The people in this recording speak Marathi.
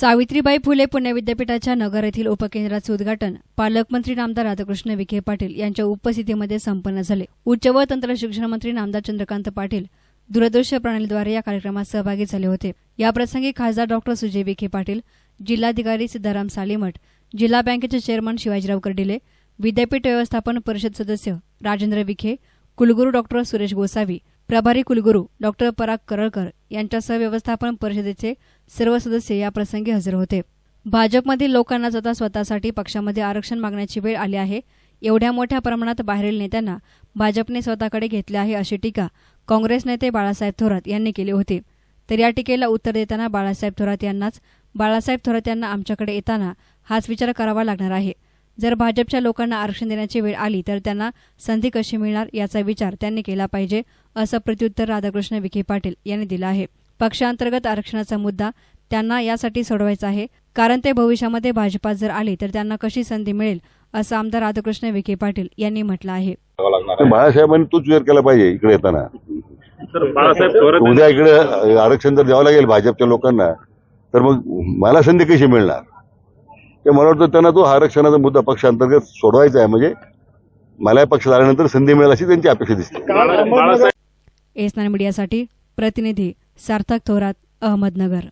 सावित्रीबाई फुले पुणे विद्यापीठाच्या नगर येथील उपकेंद्राचे उद्घाटन पालकमंत्री नामदार राधाकृष्ण विखे पाटील यांच्या उपस्थितीमध्ये संपन्न झाले. उच्च व तंत्र शिक्षण मंत्री नामदार चंद्रकांत पाटील दूरदृश्य प्रणालीद्वारे या कार्यक्रमात सहभागी झाले होते. याप्रसंगी खासदार डॉक्टर सुजय विखे पाटील जिल्हाधिकारी सिद्धाराम सालीमठ जिल्हा बँकेचे चेअरमन शिवाजीराव कर्डिले विद्यापीठ व्यवस्थापन परिषद सदस्य राजेंद्र विखे कुलगुरू डॉक्टर सुरेश गोसावी प्रभारी कुलगुरू डॉक्टर पराग करळकर यांच्यासह व्यवस्थापन परिषदेचे सर्व सदस्य या प्रसंगी हजर होते. भाजपमधील लोकांना आता स्वतःसाठी पक्षामध्ये आरक्षण मागण्याची वेळ आली आहे. एवढ्या मोठ्या प्रमाणात बाहेरील नेत्यांना भाजपने स्वतःकडे घेतले आहे अशी टीका काँग्रेस नेते बाळासाहेब थोरात यांनी केली होती. तर या टीकेला उत्तर देताना बाळासाहेब थोरात यांनाच बाळासाहेब थोरात यांना आमच्याकडे येताना हाच विचार करावा लागणार आहे. जर भाजपच्या लोकांना आरक्षण देण्याची वेळ आली तर त्यांना संधी कशी मिळणार याचा विचार त्यांनी केला पाहिजे असं प्रत्युत्तर राधाकृष्ण विखे पाटील यांनी दिलं आहे. पक्षांतर्गत आरक्षणाचा मुद्दा त्यांना यासाठी सोडवायचा आहे कारण ते भविष्यामध्ये भाजपात जर आले तर त्यांना कशी संधी मिळेल असं आमदार राधाकृष्ण विखे पाटील यांनी म्हटलं आहे. बाळासाहेबांनी तोच विचार केला पाहिजे इकडे येताना. उद्या इकडे आरक्षण जर द्यावं लागेल भाजपच्या लोकांना तर मग मला संधी कशी मिळणार? ते मला वाटतं त्यांना तो आरक्षणाचा मुद्दा पक्षांतर्गत सोडवायचा आहे. म्हणजे मला या पक्षात आल्यानंतर संधी मिळेल अशी त्यांची अपेक्षा दिसते. बाळा- बाळासाहेब एस नाईन मीडियासाठी प्रतिनिधी सार्थक थोरात अहमदनगर.